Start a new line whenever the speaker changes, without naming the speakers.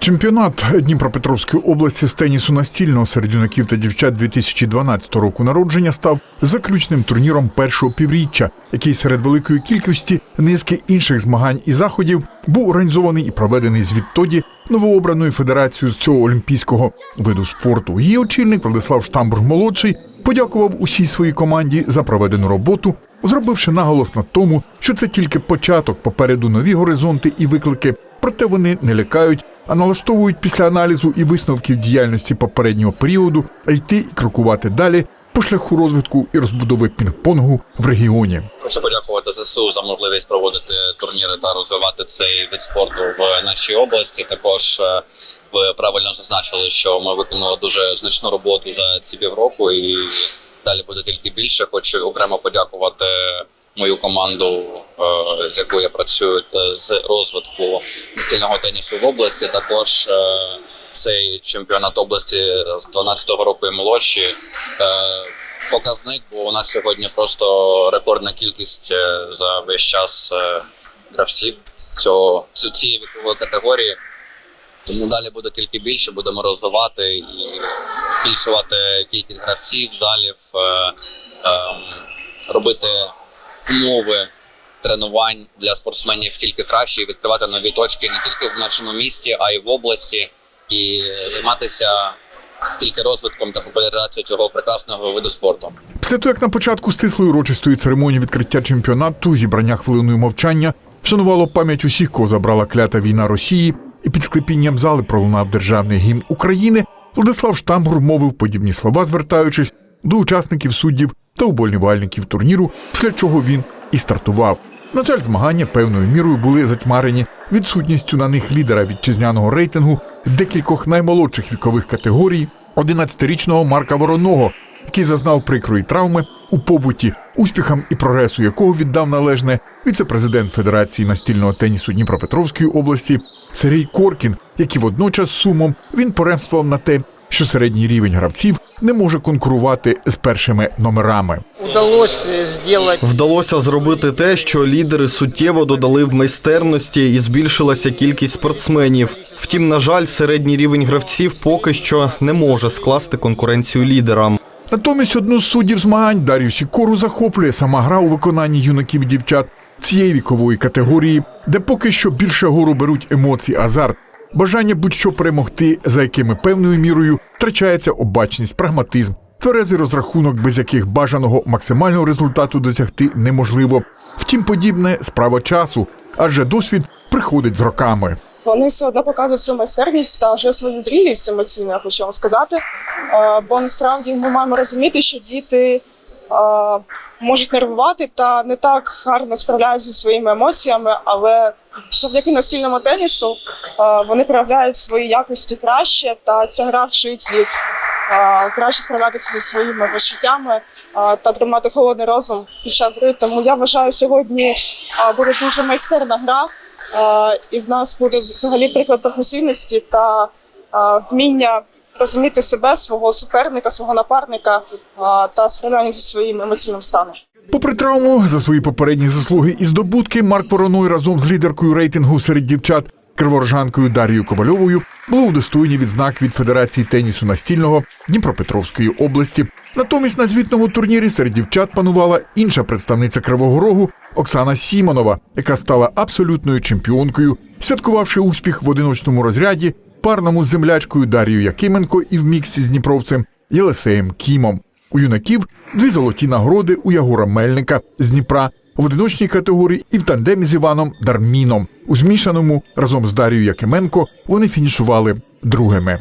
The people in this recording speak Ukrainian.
Чемпіонат Дніпропетровської області з тенісу настільного серед юнаків та дівчат 2012 року народження став заключним турніром першого півріччя, який серед великої кількості низки інших змагань і заходів був організований і проведений звідтоді новообраною федерацією з цього олімпійського виду спорту. Її очільник Владислав Штамбург молодший подякував усій своїй команді за проведену роботу, зробивши наголос на тому, що це тільки початок попереду нові горизонти і виклики. Проте вони не лякають, а налаштовують після аналізу і висновків діяльності попереднього періоду йти і крокувати далі по шляху розвитку і розбудови пінг-понгу в регіоні.
Хочу подякувати ЗСУ за можливість проводити турніри та розвивати цей вид спорту в нашій області. Також е, ви правильно зазначили, що ми виконали дуже значну роботу за ці півроку, і далі буде тільки більше. Хочу окремо подякувати мою команду, з якою працюю е, з розвитку настільного тенісу в області. Також е, цей чемпіонат області з 12-го року і молодші. е, показник, бо у нас сьогодні просто рекордна кількість е, за весь час е, гравців цього цієї вікової категорії. Тому далі буде тільки більше, будемо розвивати і збільшувати кількість гравців, залів, е, ем, робити умови тренувань для спортсменів тільки краще і відкривати нові точки не тільки в нашому місті, а й в області, і займатися тільки розвитком та популяризацією цього прекрасного виду спорту.
Після того, як на початку стислої урочистої церемонії відкриття чемпіонату, зібрання хвилиною мовчання вшанувало пам'ять усіх, кого забрала клята війна Росії, і під склепінням зали пролунав державний гімн України. Владислав Штамбур мовив подібні слова, звертаючись до учасників суддів та уболівальників турніру, після чого він і стартував. На жаль, змагання певною мірою були затьмарені відсутністю на них лідера вітчизняного рейтингу декількох наймолодших вікових категорій 11-річного Марка Вороного, який зазнав прикрої травми у побуті, успіхам і прогресу якого віддав належне віце-президент Федерації настільного тенісу Дніпропетровської області Сергій Коркін, який водночас сумом він поремствував на те, що середній рівень гравців не може конкурувати з першими номерами.
Вдалося зробити те, що лідери суттєво додали в майстерності і збільшилася кількість спортсменів. Втім, на жаль, середній рівень гравців поки що не може скласти конкуренцію лідерам.
Натомість одну з суддів змагань Дар'ю Сікору захоплює сама гра у виконанні юнаків і дівчат цієї вікової категорії, де поки що більше гору беруть емоції, азарт, бажання будь-що перемогти, за якими певною мірою втрачається обачність, прагматизм, тверезий розрахунок, без яких бажаного максимального результату досягти неможливо. Втім, подібне справа часу, адже досвід приходить з роками.
Вони все одно показують свою майстерність та вже свою зрілість емоційну, я хочу вам сказати. Е, Бо насправді ми маємо розуміти, що діти е, можуть нервувати та не так гарно справляються зі своїми емоціями, але завдяки настільному тенісу вони проявляють свої якості краще, та ця гра вчить їх краще справлятися зі своїми почуттями та тримати холодний розум під час гри. Тому я вважаю, сьогодні буде дуже майстерна гра. І в нас буде взагалі приклад професійності та вміння розуміти себе, свого суперника, свого напарника та справляння зі своїм емоційним станом.
Попри травму за свої попередні заслуги і здобутки, Марк Вороной разом з лідеркою рейтингу серед дівчат криворожанкою Дарією Ковальовою були удостоєні відзнак від Федерації тенісу настільного Дніпропетровської області. Натомість на звітному турнірі серед дівчат панувала інша представниця Кривого Рогу Оксана Сімонова, яка стала абсолютною чемпіонкою, святкувавши успіх в одиночному розряді, парному з землячкою Дарією Якименко і в міксі з дніпровцем Єлисеєм Кімом. У юнаків дві золоті нагороди у Ягора Мельника з Дніпра в одиночній категорії і в тандемі з Іваном Дарміном. У змішаному разом з Дарією Якименко вони фінішували другими.